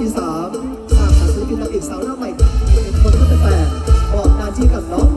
อีสามจากสาวศิลปินนางเอกสาวหน้าใหม่เป็นคนก็แปลกบอกนาจีกับน้อง